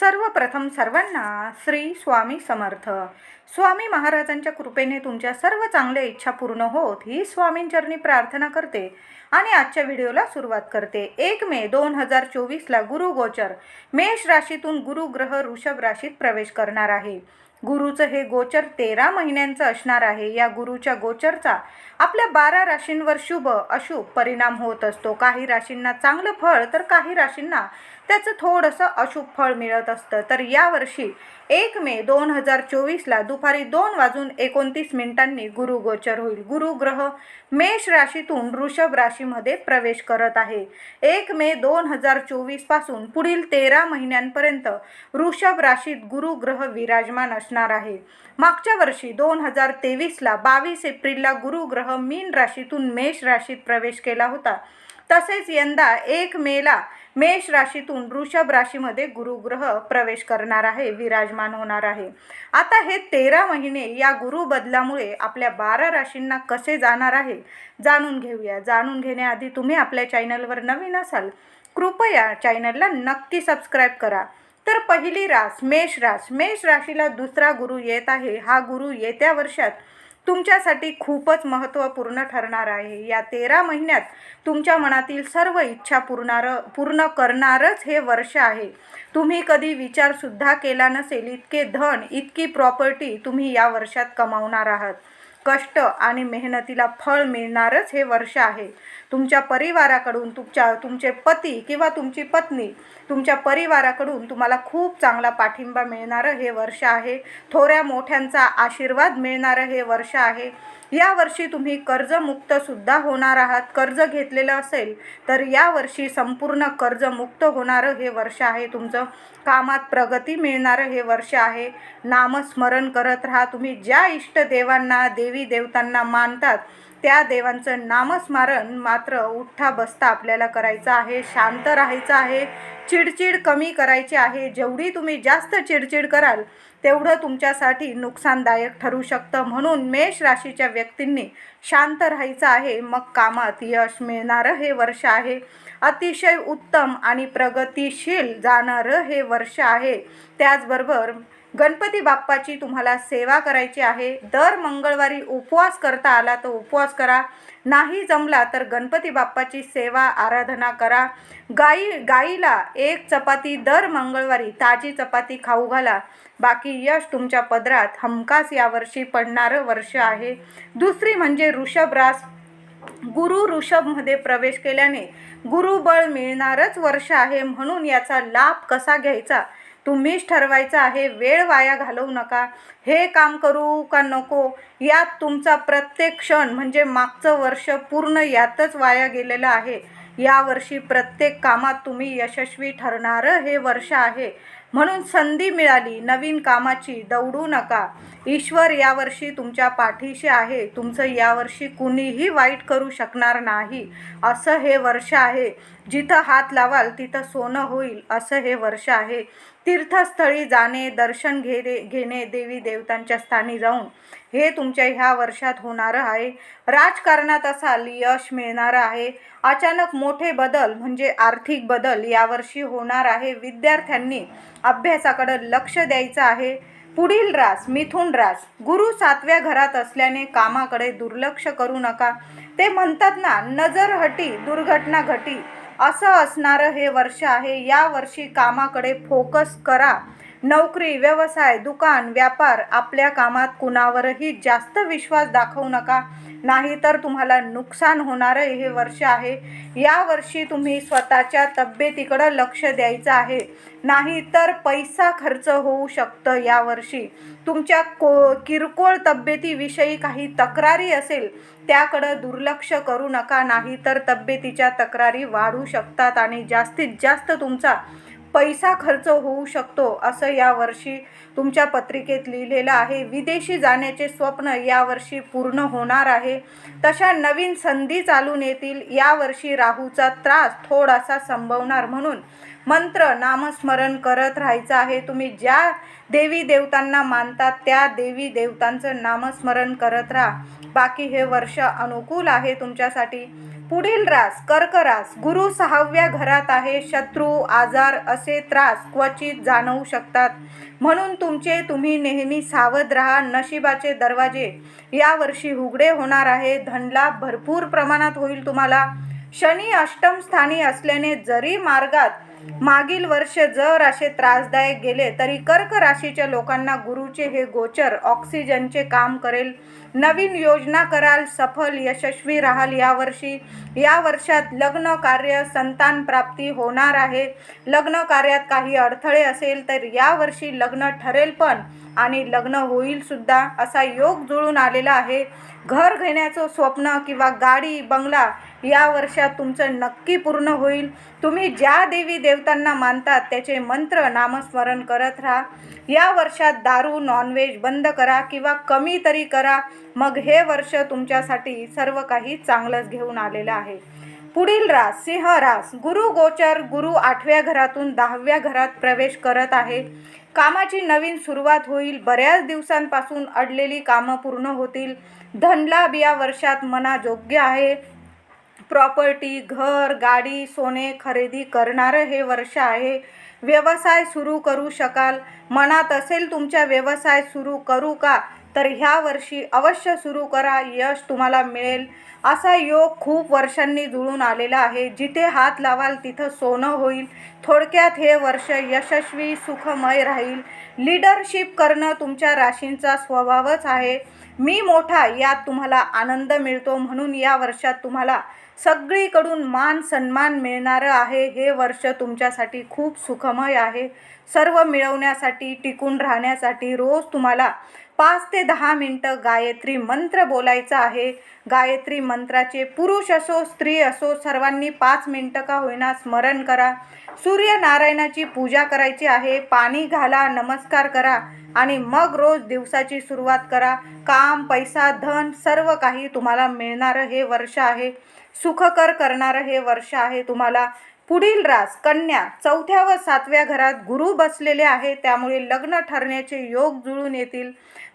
सर्वप्रथम सर्वांना श्री स्वामी समर्थ. स्वामी महाराजांच्या कृपेने तुमच्या सर्व चांगल्या इच्छा पूर्ण होत ही स्वामींचरणी प्रार्थना करते आणि आजच्या व्हिडिओला सुरुवात करते. एक मे दोन हजार चोवीसला गुरु गोचर मेष राशीतून गुरु ग्रह ऋषभ राशीत प्रवेश करणार आहे. गुरुचं हे गोचर तेरा महिन्यांचं असणार आहे. या गुरुच्या गोचरचा आपल्या बारा राशींवर शुभ अशुभ परिणाम होत असतो. काही राशींना चांगलं फळ तर काही राशींना त्याचं थोडंसं अशुभ फळ मिळत असतं. तर यावर्षी एक मे दोन हजार चोवीसला दुपारी दोन वाजून एकोणतीस मिनिटांनी गुरु गोचर होईल. गुरु ग्रह मेष राशीतून वृषभ राशीमध्ये प्रवेश करत आहे. एक मे दोन हजार चोवीसपासून पुढील तेरा महिन्यांपर्यंत वृषभ राशीत गुरु ग्रह विराजमान असणार आहे. मागच्या वर्षी दोन हजार तेवीसला बावीस एप्रिलला गुरु ग्रह मीन राशीतून मेष राशीत प्रवेश केला होता. तसेच यंदा एक मेला मेष राशीतून वृषभ राशीमध्ये गुरुग्रह प्रवेश करणार आहे विराजमान होणार आहे. आता हे तेरा महिने या गुरु बदलामुळे आपल्या बारा राशींना कसे जाणार आहे जाणून घेऊया. जाणून घेण्याआधी तुम्ही आपल्या चॅनलवर नवीन असाल कृपया चॅनलला नक्की सबस्क्राईब करा. तर पहिली रास मेष रास. मेष राशीला दुसरा गुरु येत आहे. हा गुरु येत्या वर्षात तुमच्यासाठी खूपच महत्त्वपूर्ण ठरणार आहे. या तेरा महिन्यात तुमच्या मनातील सर्व इच्छा पूर्णार पूर्ण करणारच हे वर्ष आहे. तुम्ही कधी विचारसुद्धा केला नसेल इतके धन इतकी प्रॉपर्टी तुम्ही या वर्षात कमावणार आहात. कष्ट आणि मेहनतीला फळ मिळणारच हे वर्ष आहे. तुमच्या परिवाराकडून तुमच्या तुमचे पती किंवा तुमची पत्नी तुमच्या परिवाराकडून तुम्हाला खूप चांगला पाठिंबा मिळणारं हे वर्ष आहे. थोड्या मोठ्यांचा आशीर्वाद मिळणारं हे वर्ष आहे. या वर्षी तुम्ही कर्जमुक्तसुद्धा होणार आहात. कर्ज घेतलेलं असेल तर या वर्षी संपूर्ण कर्जमुक्त होणारं हे वर्ष आहे. तुमचं कामात प्रगती मिळणारं हे वर्ष आहे. नामस्मरण करत राहा. तुम्ही ज्या इष्टदेवांना देवी देवतांना मानतात. त्या देवांचं नामस्मरण मात्र उठ्ठा बसता आपल्याला करायचं आहे. शांत राहायचं आहे. चिडचिड कमी करायची आहे. जेवढी तुम्ही जास्त चिडचिड कराल तेवढं तुमच्यासाठी नुकसानदायक ठरू शकतं. म्हणून मेष राशीच्या व्यक्तींनी शांत राहायचं आहे. मग कामात यश मिळणारं हे वर्ष आहे. अतिशय उत्तम आणि प्रगतिशील जाणारं हे वर्ष आहे. त्याचबरोबर गणपती बाप्पाची तुम्हाला सेवा करायची आहे. दर मंगळवारी उपवास करता आला तर उपवास करा. नाही जमला तर गणपती बाप्पाची सेवा आराधना करा. गाई गाईला एक चपाती दर मंगळवारी ताजी चपाती खाऊ घाला. बाकी यश तुमच्या पदरात हमखास यावर्षी पडणारं वर्ष आहे. दुसरी म्हणजे ऋषभरास गुरु ऋषभमध्ये प्रवेश केल्याने गुरुबळ मिळणारच वर्ष आहे म्हणून याचा लाभ कसा घ्यायचा? तुम्हीच ठरवायचं आहे वेळ वाया घालवू नका. हे काम करू का नको? यात तुमचा प्रत्येक क्षण म्हणजे मागचं वर्ष पूर्ण यातच वाया गेलेलं आहे. यावर्षी प्रत्येक कामात तुम्ही यशस्वी ठरणारं हे वर्ष आहे. म्हणून संधी मिळाली नवीन कामाची दौडू नका. ईश्वर यावर्षी तुमच्या पाठीशी आहे. तुमचं यावर्षी कुणीही वाईट करू शकणार नाही. असं हे वर्ष आहे. जिथं हात लावाल तिथं सोनं होईल असं हे वर्ष आहे. तीर्थस्थळी जाणे दर्शन घेणे घेणे देवी देवतांच्या स्थानी जाऊन हे तुमच्या ह्या वर्षात होणारं आहे. राजकारणात असाल यश मिळणारं आहे. अचानक मोठे बदल म्हणजे आर्थिक बदल यावर्षी होणार आहे. विद्यार्थ्यांनी अभ्यासाकडं लक्ष द्यायचं आहे. पुढील रास मिथुन रास गुरु सातव्या घरात असल्याने कामाकडे दुर्लक्ष करू नका. ते म्हणतात ना नजर हटी दुर्घटना घटी. असं असणारं हे वर्ष आहे. या वर्षी कामाकडे फोकस करा. नोकरी व्यवसाय दुकान व्यापार आपल्या कामात कुणावरही जास्त विश्वास दाखवू नका. नाहीतर तुम्हाला नुकसान होणारं हे वर्ष आहे. या वर्षी तुम्ही स्वतःच्या तब्येतीकडं लक्ष द्यायचं आहे. नाहीतर पैसा खर्च होऊ शकतं यावर्षी तुमच्या को किरकोळ तब्येतीविषयी काही तक्रारी असेल त्याकडं दुर्लक्ष करू नका. नाहीतर तब्येतीच्या तक्रारी वाढू शकतात आणि जास्तीत जास्त तुमचा पैसा खर्च होऊ शकतो असं यावर्षी तुमच्या पत्रिकेत लिहिलेलं आहे. विदेशी जाण्याचे स्वप्न यावर्षी पूर्ण होणार आहे. तशा नवीन संधी चालून येतील. यावर्षी राहूचा त्रास थोडासा संभवणार म्हणून मंत्र नामस्मरण करत राहायचं आहे. तुम्ही ज्या देवी देवतांना मानतात त्या देवी देवतांचं नामस्मरण करत राहा. बाकी हे वर्ष अनुकूल आहे तुमच्यासाठी. पुढील रास कर्क रास गुरु सहाव्या घरात आहे. शत्रू आजार असे त्रास क्वचित जाणवू शकतात. म्हणून तुमचे तुम्ही नेहमी सावध राहा. नशिबाचे दरवाजे यावर्षी उघडे होणार आहे. धनलाभ भरपूर प्रमाणात होईल तुम्हाला. शनी अष्टम स्थानी असल्याने जरी मार्गात मागील वर्ष जर असे त्रासदायक गेले तरी कर्क राशीच्या लोकांना गुरुचे हे गोचर ऑक्सिजनचे काम करेल. नवीन योजना कराल सफल यशस्वी राहाल यावर्षी. या वर्षात लग्न कार्य संतान प्राप्ती होणार आहे. लग्न कार्यात काही अडथळे असेल तर यावर्षी लग्न ठरेल पण आणि लग्न होईल सुद्धा असा योग जुळून आलेला आहे. घर घेण्याचं स्वप्न किंवा गाडी बंगला या वर्षात तुमचं नक्की पूर्ण होईल. तुम्ही ज्या देवी देवतांना मानतात त्याचे मंत्र नामस्मरण करत राहा. या वर्षात दारू नॉनव्हेज बंद करा किंवा कमी तरी करा. मग हे वर्ष तुमच्यासाठी सर्व काही चांगलंच घेऊन आलेलं आहे. पुढील रास सिंह रास. गुरु गोचर गुरु आठव्या घरातून दहाव्या घरात प्रवेश करत आहे. कामाची नवीन सुरुवात होईल. बऱ्याच दिवसांपासून अडलेली कामं पूर्ण होतील. धनलाभ या वर्षात मना योग्य आहे. प्रॉपर्टी घर गाडी सोने खरेदी करणारं हे वर्ष आहे. व्यवसाय सुरू करू शकाल. मनात असेल तुमच्या व्यवसाय सुरू करू का? तर ह्या वर्षी अवश्य सुरू करा यश तुम्हाला मिळेल. असा योग खूप वर्षांनी जुळून आलेला आहे. जिथे हात लावाल तिथं सोनं होईल. थोडक्यात हे वर्ष यशस्वी सुखमय राहील. लीडरशिप करणं तुमच्या राशींचा स्वभावच आहे. मी मोठा यात तुम्हाला आनंद मिळतो. म्हणून या वर्षात तुम्हाला सगळीकडून मान सन्मान मिळणारं आहे. हे वर्ष तुमच्यासाठी खूप सुखमय आहे. सर्व मिळवण्यासाठी टिकून राहण्यासाठी रोज तुम्हाला पाच ते दहा मिनटं गायत्री मंत्र बोलायचा आहे. गायत्री मंत्राचे पुरुष असो स्त्री असो सर्वांनी पाच मिनटं का होईना स्मरण करा. सूर्यनारायणाची पूजा करायची आहे. पाणी घाला नमस्कार करा आणि मग रोज दिवसाची सुरुवात करा. काम पैसा धन सर्व काही तुम्हाला मिळणारं हे वर्ष आहे. सुखकर करणारं हे वर्ष आहे तुम्हाला. पुढील रास कन्या चौथ्या व सातव्या घरात गुरु बसलेले आहे. त्यामुळे लग्न ठरण्याचे योग जुळून येतील.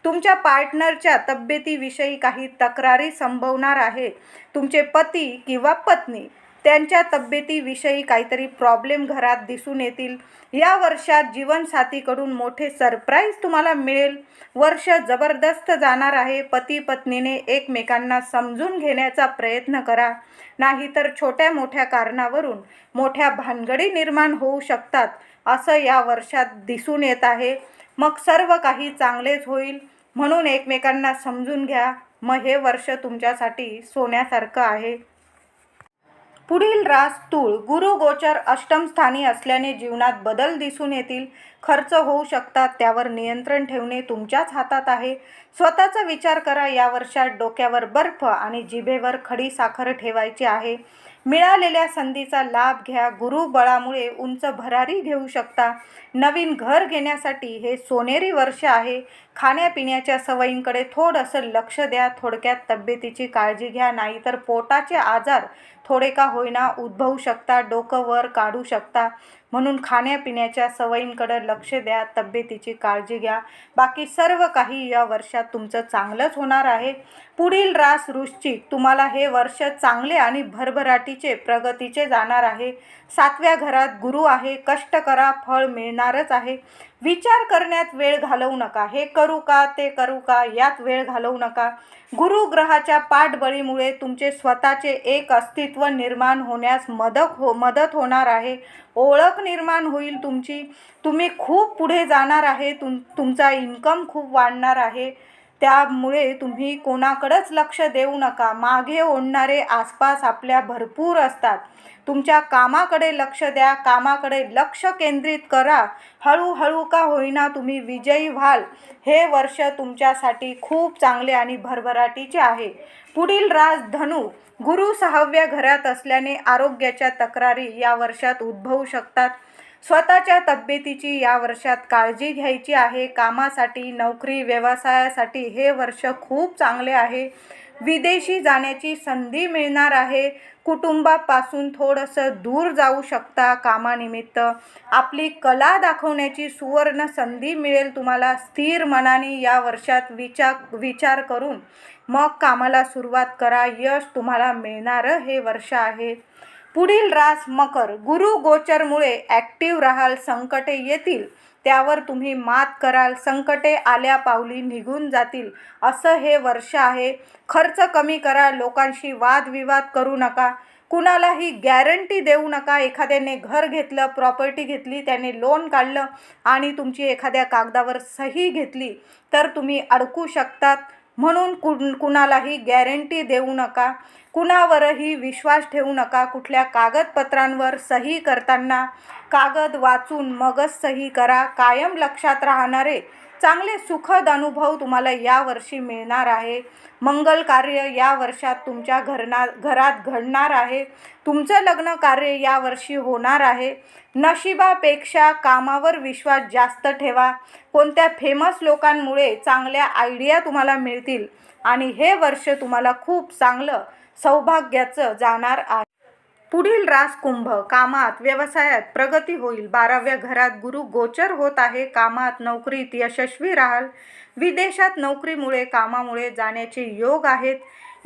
तुमच्या पार्टनरच्या तब्येतीविषयी काही तक्रारी संभवणार आहे. तुमचे पती किंवा पत्नी त्यांच्या तब्येतीविषयी काहीतरी प्रॉब्लेम घरात दिसून येतील. या वर्षात जीवनसाथीकडून मोठे सरप्राईज तुम्हाला मिळेल. वर्ष जबरदस्त जाणार आहे. पती पत्नीने एकमेकांना समजून घेण्याचा प्रयत्न करा. नाहीतर छोट्या मोठ्या कारणावरून मोठ्या भानगडी निर्माण होऊ शकतात. असं या वर्षात दिसून येत आहे. मग सर्व काही चांगलेच होईल म्हणून एकमेकांना समजून घ्या. मग हे वर्ष तुमच्यासाठी सोन्यासारखं आहे. पुढील रास तूळ गुरु गोचर अष्टमस्थानी असल्याने जीवनात बदल दिसून येतील. खर्च होऊ शकतात त्यावर नियंत्रण ठेवणे तुमच्याच हातात आहे. स्वतःचा विचार करा या वर्षात डोक्यावर बर्फ आणि जिभेवर खडी साखर ठेवायची आहे. मिळालेल्या संधीचा लाभ घ्या. गुरुबळामुळे उंच भरारी घेऊ शकता. नवीन घर घेण्यासाठी हे सोनेरी वर्ष आहे. खाण्यापिण्याच्या सवयींकडे थोडंसं लक्ष द्या. थोडक्यात तब्येतीची काळजी घ्या. नाहीतर पोटाचे आजार थोडे का होईना उद्भवू शकता. डोकं वर काढू शकता. म्हणून खाण्यापिण्याच्या सवयींकडे लक्ष द्या तब्येतीची काळजी घ्या. बाकी सर्व काही या वर्षात तुमचं चांगलंच होणार आहे. पुढील रास वृश्चिक तुम्हाला हे वर्ष चांगले आणि भरभराटीचे प्रगतीचे जाणार आहे. सातव्या घरात गुरु आहे कष्ट करा फळ मिळणारच आहे. विचार करण्यात वेळ घालवू नका. हे करू का ते करू का यात वेळ घालवू नका. गुरुग्रहाच्या पाठबळीमुळे तुमचे स्वतःचे एक अस्तित्व निर्माण होण्यास मदत हो मदत होणार आहे. ओळख निर्माण होईल तुमची. तुम्ही खूप पुढे जाणार आहे. तुम तुमचा इन्कम खूप वाढणार आहे. त्यामुळे तुम्ही कोणाकडंच लक्ष देऊ नका. मागे ओढणारे आसपास आपल्या भरपूर असतात. तुमच्या कामाकडे लक्ष द्या. कामाकडे लक्ष केंद्रित करा. हळूहळू का होईना तुम्ही विजयी व्हाल. हे वर्ष तुमच्यासाठी खूप चांगले आणि भरभराटीचे आहे. पुढील राज धनु गुरु सहाव्या घरात असल्याने आरोग्याच्या तक्रारी या वर्षात उद्भवू शकतात. स्वतःच्या तब्येतीची या वर्षात काळजी घ्यायची आहे. कामासाठी नोकरी व्यवसायासाठी हे वर्ष खूप चांगले आहे. विदेशी जाण्याची संधी मिळणार आहे. कुटुंबापासून थोडंसं दूर जाऊ शकता कामानिमित्त. आपली कला दाखवण्याची सुवर्ण संधी मिळेल तुम्हाला स्थिर मनाने या वर्षात विचार विचार करून. मग कामाला सुरुवात करा. यश तुम्हाला मिळणारं हे वर्ष आहे. पुढील रास मकर गुरु गोचरमुळे ॲक्टिव्ह राहाल संकटे येतील. त्यावर तुम्ही मात कराल संकटे आल्या पावली निघून जातील. असं हे वर्ष आहे. खर्च कमी करा लोकांशी वादविवाद करू नका. कुणालाही गॅरंटी देऊ नका. एखाद्याने घर घेतलं प्रॉपर्टी घेतली त्याने लोन काढलं आणि तुमची एखाद्या कागदावर सही घेतली तर तुम्ही अडकू शकतात. म्हणून कुण कुणालाही गॅरंटी देऊ नका. कुणावरही विश्वास ठेवू नका. कुठल्या कागदपत्रांवर सही करताना कागद वाचून मगच सही करा. कायम लक्षात राहणारे चांगले सुखद अनुभव तुम्हाला यावर्षी मिळणार आहे. मंगल कार्य या वर्षात तुमच्या घरना घरात घडणार आहे. तुमचं लग्न कार्य यावर्षी होणार आहे. नशिबापेक्षा कामावर विश्वास जास्त ठेवा. कोणत्या फेमस लोकांमुळे चांगल्या आयडिया तुम्हाला मिळतील? आणि हे वर्ष तुम्हाला खूप चांगलं सौभाग्याचं जाणार आहे. पुढील रासकुंभ कामात व्यवसायात प्रगती होईल. बाराव्या घरात गुरु गोचर होत आहे. कामात नोकरीत यशस्वी राहाल. विदेशात नोकरीमुळे कामामुळे जाण्याचे योग आहेत.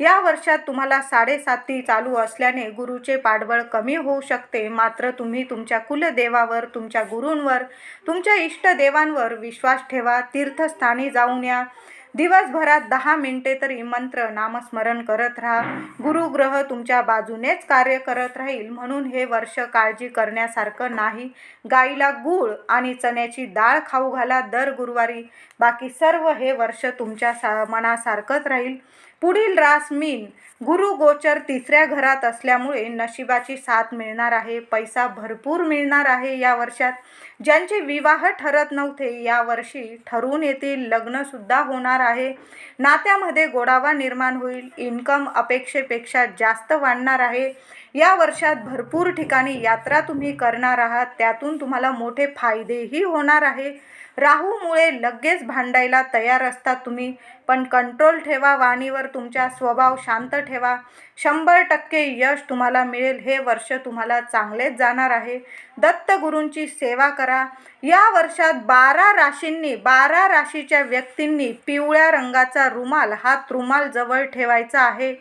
या वर्षात तुम्हाला साडेसाती चालू असल्याने गुरुचे पाठबळ कमी होऊ शकते. मात्र तुम्ही तुमच्या कुलदेवावर तुमच्या गुरूंवर तुमच्या इष्टदेवांवर विश्वास ठेवा. तीर्थस्थानी जाऊन या. दिवसभरात दहा मिनिटे तरी मंत्र नामस्मरण करत राहा. गुरुग्रह तुमच्या बाजूनेच कार्य करत राहील. म्हणून हे वर्ष काळजी करण्यासारखं नाही. गाईला गूळ आणि चण्याची डाळ खाऊ घाला. दर गुरुवारी. बाकी सर्व हे वर्ष तुमच्या सा मनासारखंच राहील. पुढील रास मीन गुरु गोचर तिसऱ्या घरात असल्यामुळे नशिबाची साथ मिळणार आहे पैसा भरपूर मिळणार आहे या वर्षात. ज्यांचे विवाह ठरत नव्हते या वर्षी ठरून येतील लग्नसुद्धा होणार आहे. नात्यामध्ये गोडावा निर्माण होईल इन्कम अपेक्षेपेक्षा जास्त वाढणार आहे. या वर्षात भरपूर ठिकाणी यात्रा तुम्ही करणार आहात त्यातून तुम्हाला मोठे फायदेही होणार आहे. राहूमुळे लगेच भांडायला तयार असता तुम्ही. पण कंट्रोल ठेवा वाणीवर तुमचा स्वभाव शांत ठेवा. शंभर टक्के यश तुम्हाला मिळेल हे वर्ष तुम्हाला चांगलेच जाणार आहे. दत्तगुरूंची सेवा करा. या वर्षात बारा राशींनी बारा राशीच्या व्यक्तींनी पिवळ्या रंगाचा रुमाल हात रुमाल जवळ ठेवायचा आहे.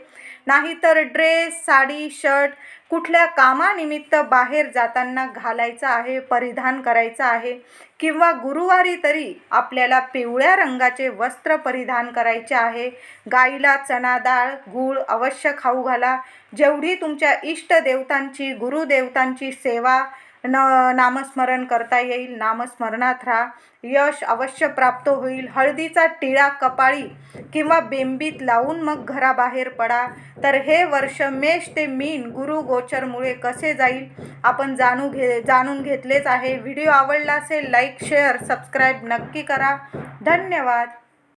नाहीतर ड्रेस साडी शर्ट कुठल्या कामानिमित्त बाहेर जाताना घालायचं आहे परिधान करायचं आहे किंवा गुरुवारी तरी आपल्याला पिवळ्या रंगाचे वस्त्र परिधान करायचे आहे गाईला चणा डाळ गूळ अवश्य खाऊ घाला. जेवढी तुमच्या इष्टदेवतांची गुरुदेवतांची सेवा न नामस्मरण करता येईल. नामस्मरणात राहा. यश अवश्य प्राप्त होईल. हळदीचा टिळा कपाळी किंवा बेंबीत लावून मग घराबाहेर पडा. तर हे वर्ष मेष ते मीन गुरु गोचरमुळे कसे जाईल? आपण जाणू घे जाणून घेतलेच आहे. व्हिडिओ आवडला असेल लाईक शेअर सबस्क्राईब नक्की करा. धन्यवाद.